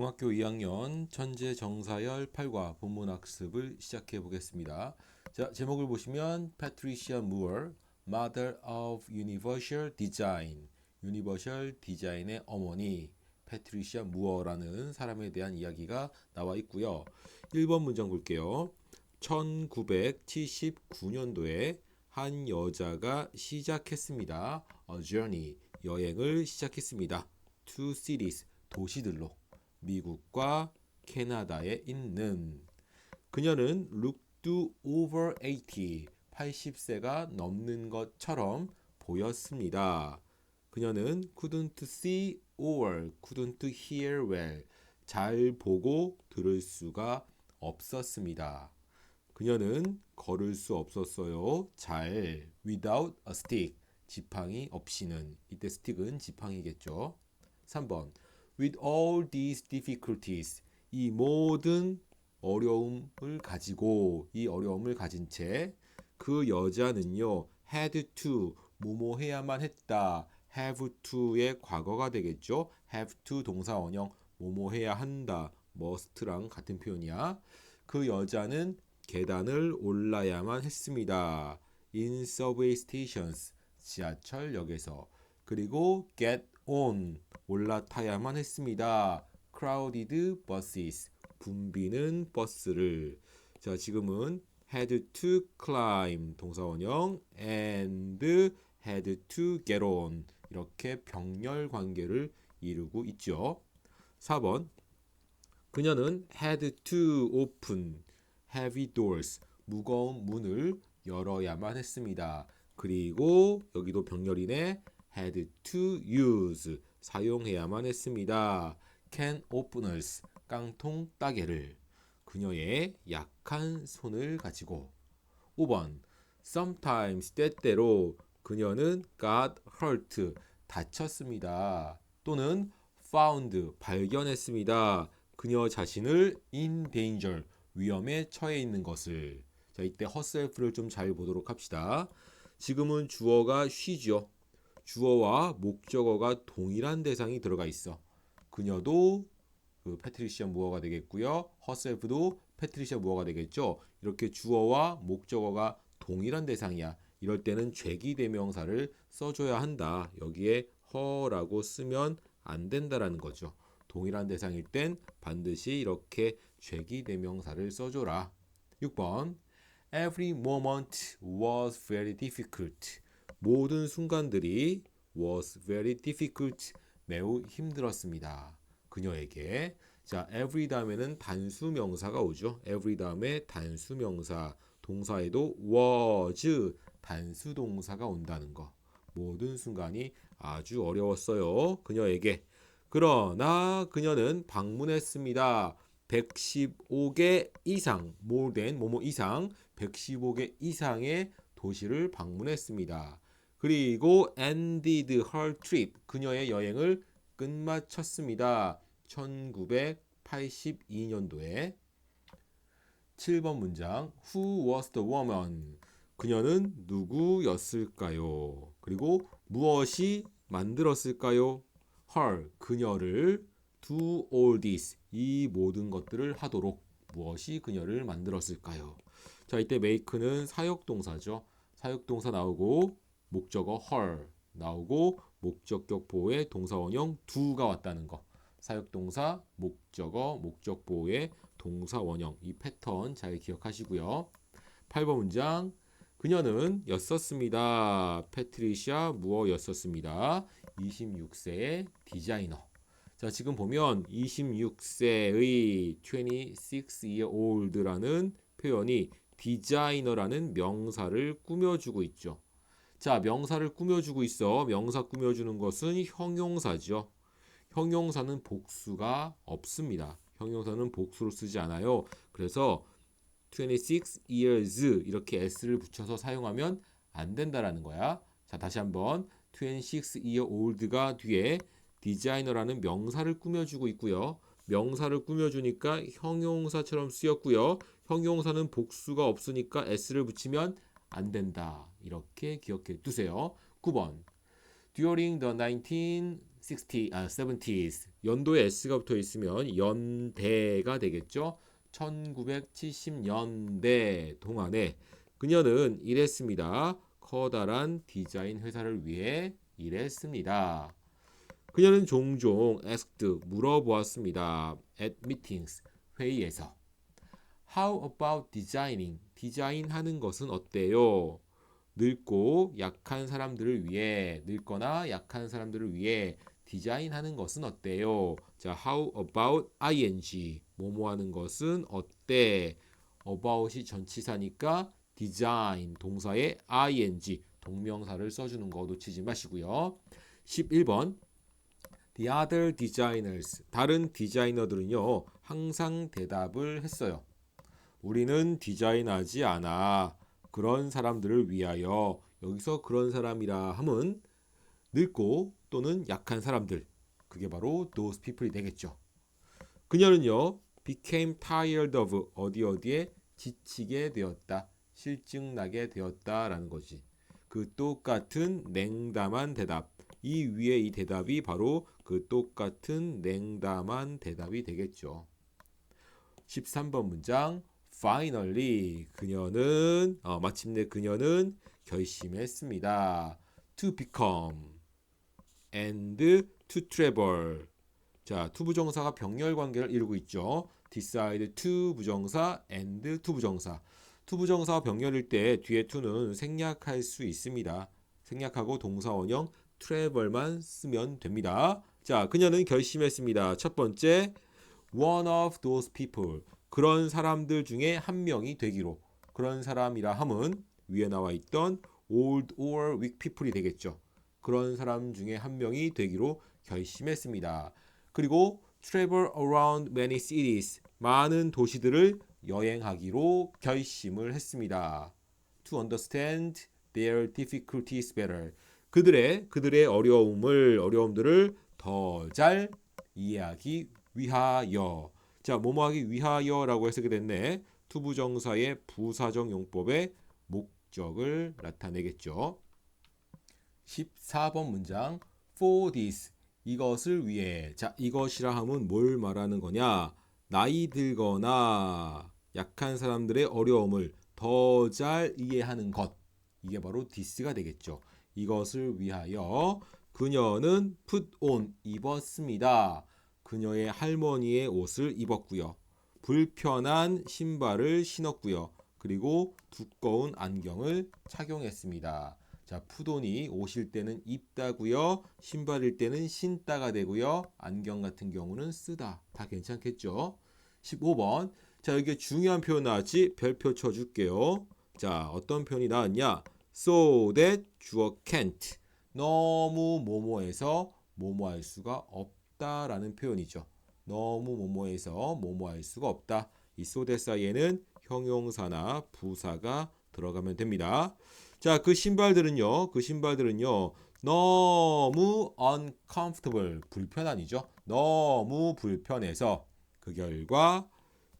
중학교 2학년 천재 정사열 8과 본문 학습을 시작해 보겠습니다. 자, 제목을 보시면 Patricia Moore, Mother of Universal Design, 유니버셜 디자인의 어머니 패트리시아 무어라는 사람에 대한 이야기가 나와 있고요. 1번 문장 볼게요. 1979년도에 한 여자가 시작했습니다. A journey, 여행을 시작했습니다. To cities, 도시들로. 미국과 캐나다에 있는 그녀는 looked over 80, 80세가 넘는 것처럼 보였습니다. 그녀는 couldn't see or couldn't hear well, 잘 보고 들을 수가 없었습니다. 그녀는 걸을 수 없었어요. 잘 without a stick, 지팡이 없이는 이때 스틱은 지팡이겠죠. 3번 with all these difficulties 이 모든 어려움을 가지고 이 어려움을 가진 채 그 여자는요 had to 뭐뭐 해야만 했다. have to의 과거가 되겠죠? have to 동사 원형 뭐뭐 해야 한다. must랑 같은 표현이야. 그 여자는 계단을 올라야만 했습니다. in subway stations 지하철역에서. 그리고 get on 올라타야만 했습니다. crowded buses. 붐비는 버스를. 자 지금은 had to climb. 동사원형 and had to get on. 이렇게 병렬 관계를 이루고 있죠. 4번. 그녀는 had to open. heavy doors. 무거운 문을 열어야만 했습니다. 그리고 여기도 병렬이네 had to use 사용해야만 했습니다. can openers 깡통 따개를 그녀의 약한 손을 가지고 5번 sometimes 때때로 그녀는 got hurt 다쳤습니다. 또는 found 발견했습니다. 그녀 자신을 in danger 위험에 처해 있는 것을 자 이때 herself를 좀 잘 보도록 합시다. 지금은 주어가 쉬죠. 주어와 목적어가 동일한 대상이 들어가 있어. 그녀도 그 패트리시아 무어가 되겠고요. herself도 패트리시아 무어가 되겠죠. 이렇게 주어와 목적어가 동일한 대상이야. 이럴 때는 죄기 대명사를 써줘야 한다. 여기에 her라고 쓰면 안 된다라는 거죠. 동일한 대상일 땐 반드시 이렇게 죄기 대명사를 써줘라. 6번 Every moment was very difficult. 모든 순간들이 was very difficult 매우 힘들었습니다. 그녀에게 자 every 다음에는 단수 명사가 오죠. every 다음에 단수 명사 동사에도 was 단수 동사가 온다는 거. 모든 순간이 아주 어려웠어요. 그녀에게. 그러나 그녀는 방문했습니다. 115개 이상, more than 뭐뭐 이상, 115개 이상의 도시를 방문했습니다. 그리고 ended her trip 그녀의 여행을 끝마쳤습니다. 1982년도에 7번 문장 Who was the woman? 그녀는 누구였을까요? 그리고 무엇이 만들었을까요? her 그녀를 do all this 이 모든 것들을 하도록 무엇이 그녀를 만들었을까요? 자 이때 make는 사역 동사죠. 사역 동사 나오고 목적어 her 나오고 목적격 보호의 동사원형 do가 왔다는 거. 사역동사, 목적어, 목적 보호의 동사원형 이 패턴 잘 기억하시고요. 8번 문장 그녀는 였었습니다. 패트리샤 무어였었습니다. 26세의 디자이너. 자, 지금 보면 26세의 26 year old라는 표현이 디자이너라는 명사를 꾸며주고 있죠. 자, 명사를 꾸며주고 있어. 명사 꾸며주는 것은 형용사죠. 형용사는 복수가 없습니다. 형용사는 복수로 쓰지 않아요. 그래서 26 years 이렇게 s를 붙여서 사용하면 안 된다라는 거야. 자, 다시 한번 26 year old가 뒤에 디자이너라는 명사를 꾸며주고 있고요. 명사를 꾸며주니까 형용사처럼 쓰였고요. 형용사는 복수가 없으니까 s를 붙이면 안 된다. 이렇게 기억해 두세요. 9번. During the 60, 아, 70s. 연도에 S가 붙어 있으면 연대가 되겠죠. 1970년대 동안에 그녀는 일했습니다. 커다란 디자인 회사를 위해 일했습니다. 그녀는 종종 asked 물어보았습니다. at meetings 회의에서 How about designing? 디자인하는 것은 어때요? 늙고 약한 사람들을 위해 늙거나 약한 사람들을 위해 디자인하는 것은 어때요? 자, how about ing? 뭐뭐 하는 것은 어때? about이 전치사니까 design 동사에 ing 동명사를 써주는 거 놓치지 마시고요. 11번 The other designers 다른 디자이너들은요 항상 대답을 했어요. 우리는 디자인하지 않아. 그런 사람들을 위하여 여기서 그런 사람이라 함은 늙고 또는 약한 사람들 그게 바로 those people이 되겠죠. 그녀는요 became tired of 어디 어디에 지치게 되었다. 실증나게 되었다라는 거지. 그 똑같은 냉담한 대답. 이 위에 이 대답이 바로 그 똑같은 냉담한 대답이 되겠죠. 13번 문장 finally 그녀는 어, 마침내 그녀는 결심했습니다. to become and to travel. 자, to 부정사가 병렬 관계를 이루고 있죠. decide to 부정사 and to 부정사. to 부정사와 병렬일 때 뒤에 to는 생략할 수 있습니다. 생략하고 동사 원형 travel만 쓰면 됩니다. 자, 그녀는 결심했습니다. 첫 번째, one of those people. 그런 사람들 중에 한 명이 되기로. 그런 사람이라 함은 위에 나와 있던 old or weak people이 되겠죠. 그런 사람 중에 한 명이 되기로 결심했습니다. 그리고 travel around many cities. 많은 도시들을 여행하기로 결심을 했습니다. To understand their difficulties better. 그들의 그들의 어려움을 어려움들을 더 잘 이해하기 위하여. 자, 뭐뭐하기 위하여라고 해석이 됐네. 투부정사의 부사적 용법의 목적을 나타내겠죠. 14번 문장 for this 이것을 위해. 자 이것이라 함은 뭘 말하는 거냐? 나이 들거나 약한 사람들의 어려움을 더 잘 이해하는 것. 이게 바로 this가 되겠죠. 이것을 위하여 그녀는 put on 입었습니다 그녀의 할머니의 옷을 입었고요 불편한 신발을 신었고요 그리고 두꺼운 안경을 착용했습니다. 자, 푸돈이 옷일 때는 입다고요. 신발일 때는 신다가 되고요. 안경 같은 경우는 쓰다. 다 괜찮겠죠? 15번. 자, 여기 중요한 표현 나왔지? 별표 쳐 줄게요. 자, 어떤 표현이 나왔냐? so that 주어 can't. 너무 뭐뭐해서 뭐뭐할 수가 없다 라는 표현이죠. 너무 뭐뭐해서 뭐뭐할 수가 없다. 이 that 사이에는 형용사나 부사가 들어가면 됩니다. 자, 그 신발들은요. 그 신발들은요. 너무 uncomfortable 불편한이죠. 너무 불편해서 그 결과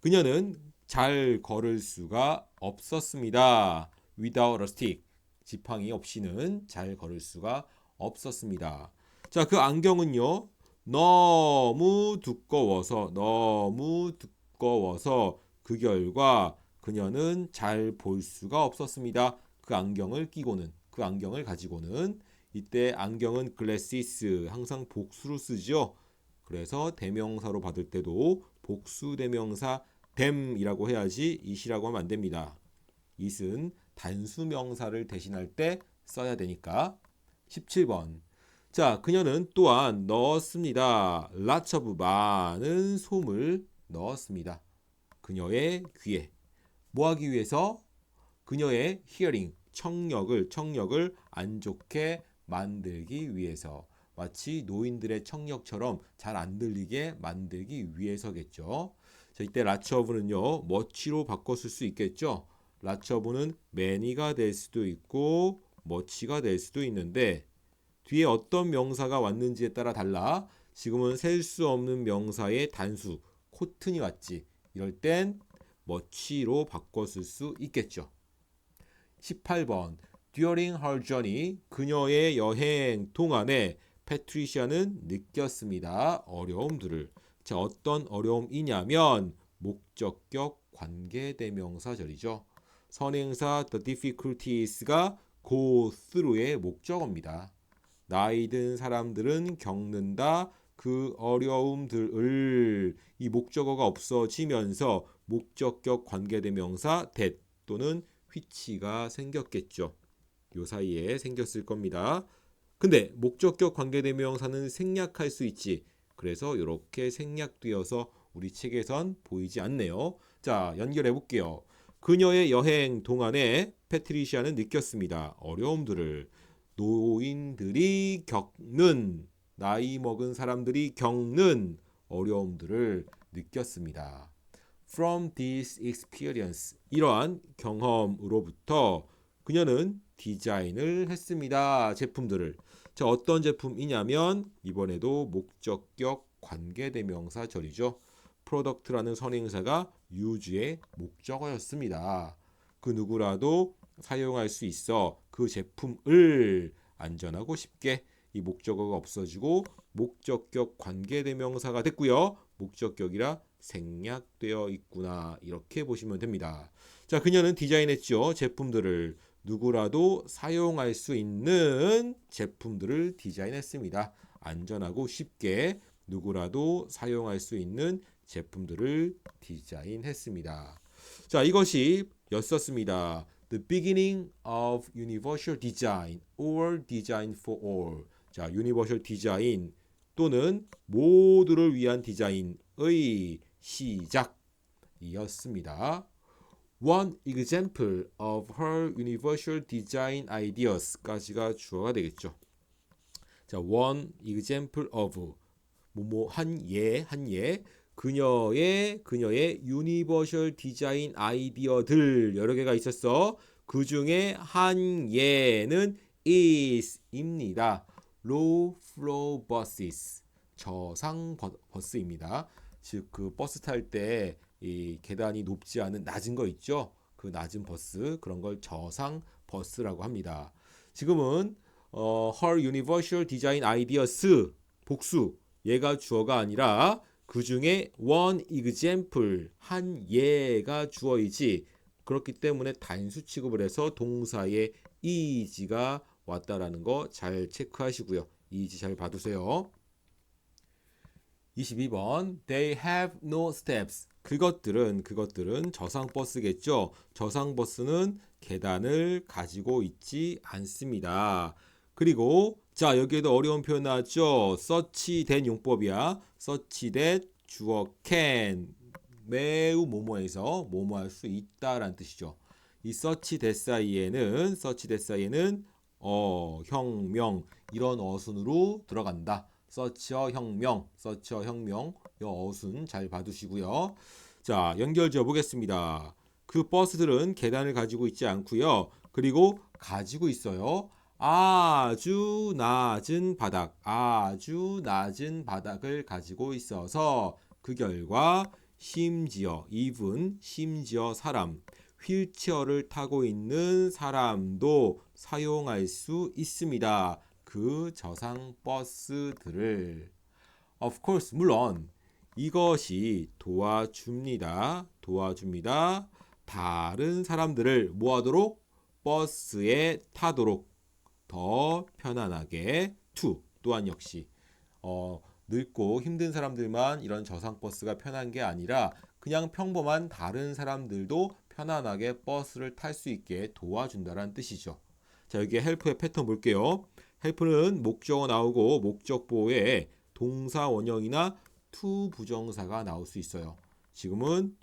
그녀는 잘 걸을 수가 없었습니다. without a stick 지팡이 없이는 잘 걸을 수가 없었습니다. 자, 그 안경은요. 너무 두꺼워서 너무 두꺼워서 그 결과 그녀는 잘 볼 수가 없었습니다. 그 안경을 끼고는 그 안경을 가지고는 이때 안경은 glasses 항상 복수로 쓰죠. 그래서 대명사로 받을 때도 복수 대명사 them이라고 해야지 it이라고 하면 안 됩니다. it은 단수 명사를 대신할 때 써야 되니까 17번 자 그녀는 또한 넣었습니다. lots of 많은 솜을 넣었습니다. 그녀의 귀에 뭐 하기 위해서 그녀의 hearing 청력을 청력을 안 좋게 만들기 위해서 마치 노인들의 청력처럼 잘 안 들리게 만들기 위해서겠죠. 자, 이때 라처브는요 머치로 바꿨을 수 있겠죠. 라처브는 매니가 될 수도 있고 머치가 될 수도 있는데 뒤에 어떤 명사가 왔는지에 따라 달라 지금은 셀 수 없는 명사의 단수 코튼이 왔지. 이럴 땐 머치로 바꿨을 수 있겠죠. 18번 During her journey 그녀의 여행 동안에 패트리시아는 느꼈습니다. 어려움들을. 자, 어떤 어려움이냐면 목적격 관계대명사절이죠. 선행사 the difficulties가 go through의 목적어입니다. 나이 든 사람들은 겪는다 그 어려움들을 이 목적어가 없어지면서 목적격 관계대명사 that 또는 which가 생겼겠죠. 요 사이에 생겼을 겁니다. 근데 목적격 관계대명사는 생략할 수 있지. 그래서 이렇게 생략되어서 우리 책에선 보이지 않네요. 자, 연결해 볼게요. 그녀의 여행 동안에 패트리시아는 느꼈습니다. 어려움들을 노인들이 겪는 나이 먹은 사람들이 겪는 어려움들을 느꼈습니다. From this experience 이러한 경험으로부터 그녀는 디자인을 했습니다. 제품들을. 자, 어떤 제품이냐면 이번에도 목적격 관계대명사 절이죠. 프로덕트라는 선행사가 유주의 목적어였습니다. 그 누구라도 사용할 수 있어 그 제품을 안전하고 쉽게 이 목적어가 없어지고 목적격 관계대명사가 됐고요. 목적격이라 생략되어 있구나 이렇게 보시면 됩니다. 자, 그녀는 디자인했죠. 제품들을 누구라도 사용할 수 있는 제품들을 디자인했습니다. 안전하고 쉽게 누구라도 사용할 수 있는 제품들을 디자인했습니다. 자, 이것이 였었습니다. The beginning of universal design or design for all. 자, universal design 또는 모두를 위한 디자인의 시작이었습니다. One example of her universal design ideas까지가 주어가 되겠죠. 자, one example of 뭐뭐 한 예 한 예 그녀의 그녀의 유니버셜 디자인 아이디어들 여러 개가 있었어. 그 중에 한 예는 is입니다. low flow buses 저상 버스입니다. 즉 그 버스 탈 때 이 계단이 높지 않은 낮은 거 있죠. 그 낮은 버스 그런 걸 저상 버스라고 합니다. 지금은 어, her universal design ideas 복수 얘가 주어가 아니라 그 중에 one example 한 예가 주어이지 그렇기 때문에 단수 취급을 해서 동사의 is가 왔다라는 거 잘 체크하시고요. is 잘 봐두세요. 22번 They have no steps. 그것들은 그것들은 저상 버스겠죠. 저상 버스는 계단을 가지고 있지 않습니다. 그리고 자 여기에도 어려운 표현 나왔죠. 서치된 용법이야. 서치된 주어 can 매우 뭐뭐해서 뭐뭐할 수 있다라는 뜻이죠. 이 서치 대사이에는 서치 대사이에는 어 혁명 이런 어순으로 들어간다. 서치어 혁명, 서치어 혁명 이 어순 잘 봐두시고요. 자 연결 지어 보겠습니다. 그 버스들은 계단을 가지고 있지 않고요. 그리고 가지고 있어요. 아주 낮은 바닥, 아주 낮은 바닥을 가지고 있어서 그 결과 심지어 even 심지어 사람 휠체어를 타고 있는 사람도 사용할 수 있습니다. 그 저상 버스들을 of course 물론 이것이 도와줍니다. 도와줍니다. 다른 사람들을 뭐하도록 버스에 타도록 더 편안하게 to 또한 역시 어, 늙고 힘든 사람들만 이런 저상 버스가 편한 게 아니라 그냥 평범한 다른 사람들도 편안하게 버스를 탈 수 있게 도와준다는 뜻이죠. 자, 여기 헬프의 패턴 볼게요. 헬프는 목적어 나오고 목적보에 동사 원형이나 to 부정사가 나올 수 있어요. 지금은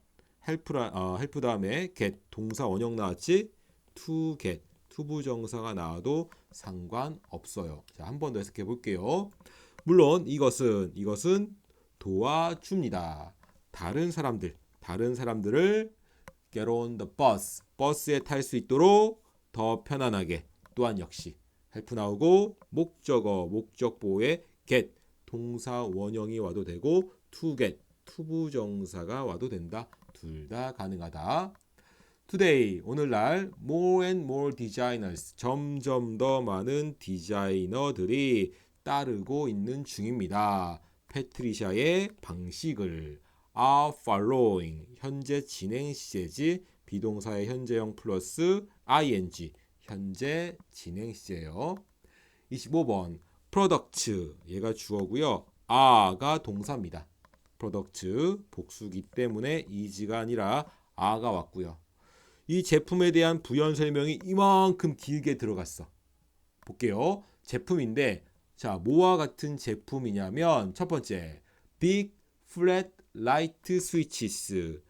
헬프라 어, 헬프 다음에 get 동사 원형 나왔지? to get to 부정사가 나와도 상관없어요. 자, 한 번 더 해석해 볼게요. 물론 이것은 이것은 도와줍니다. 다른 사람들, 다른 사람들을 get on the bus, 버스에 탈 수 있도록 더 편안하게 또한 역시 헬프 나오고 목적어, 목적보에 get 동사 원형이 와도 되고 to get 투부정사가 와도 된다. 둘 다 가능하다. Today 오늘날 more and more designers 점점 더 많은 디자이너들이 따르고 있는 중입니다. 패트리샤의 방식을 are following 현재 진행 시제지 비동사의 현재형 플러스 ing 현재 진행 시제예요. 25번 products 얘가 주어고요. are가 동사입니다. products 복수기 때문에 is가 아니라 are가 왔고요. 이 제품에 대한 부연 설명이 이만큼 길게 들어갔어. 볼게요. 제품인데 자, 뭐와 같은 제품이냐면 첫 번째 big flat light switches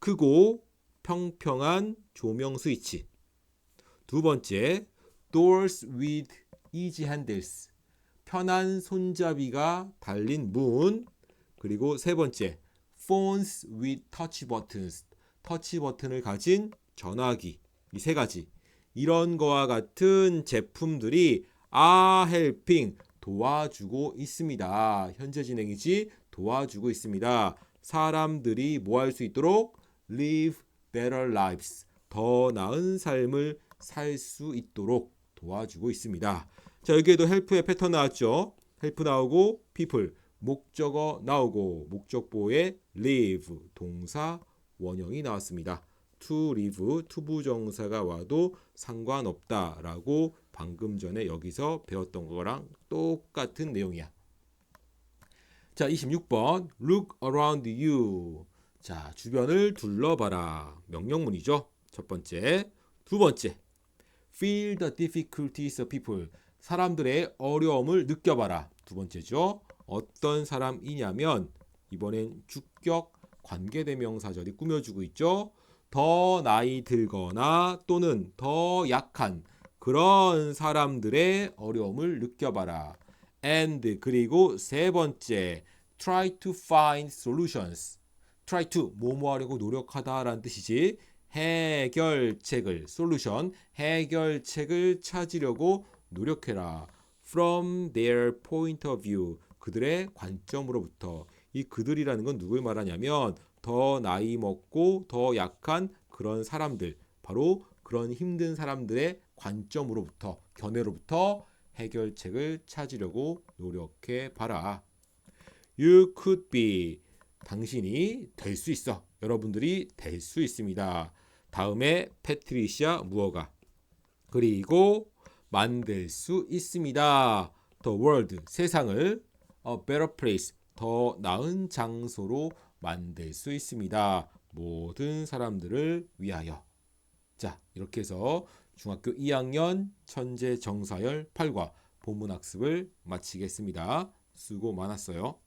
크고 평평한 조명 스위치. 두 번째 doors with easy handles 편한 손잡이가 달린 문. 그리고 세 번째 phones with touch buttons 터치 버튼을 가진 전화기 이 세 가지 이런 거와 같은 제품들이 are helping 도와주고 있습니다. 현재 진행이지 도와주고 있습니다. 사람들이 뭐 할 수 있도록 live better lives 더 나은 삶을 살 수 있도록 도와주고 있습니다. 자 여기에도 help의 패턴 나왔죠. help 나오고 people 목적어 나오고 목적보에 live 동사 원형이 나왔습니다. To live 투부정사가 와도 상관없다라고 방금 전에 여기서 배웠던 거랑 똑같은 내용이야. 자, 26번 look around you. 자, 주변을 둘러봐라. 명령문이죠. 첫 번째. 두 번째. feel the difficulties of people. 사람들의 어려움을 느껴봐라. 두 번째죠. 어떤 사람이냐면 이번엔 주격 관계대명사절이 꾸며주고 있죠. 더 나이 들거나 또는 더 약한 그런 사람들의 어려움을 느껴봐라. and 그리고 세 번째 try to find solutions. try to 뭐뭐 하려고 노력하다라는 뜻이지. 해결책을 solution 해결책을 찾으려고 노력해라. from their point of view 그들의 관점으로부터 이 그들이라는 건 누굴 말하냐면 더 나이 먹고 더 약한 그런 사람들 바로 그런 힘든 사람들의 관점으로부터 견해로부터 해결책을 찾으려고 노력해 봐라. You could be 당신이 될 수 있어. 여러분들이 될 수 있습니다. 다음에 패트리시아 무어가 그리고 만들 수 있습니다. The world 세상을 a better place 더 나은 장소로 만들 수 있습니다. 모든 사람들을 위하여. 자, 이렇게 해서 중학교 2학년 천재 정사열 8과 본문 학습을 마치겠습니다. 수고 많았어요.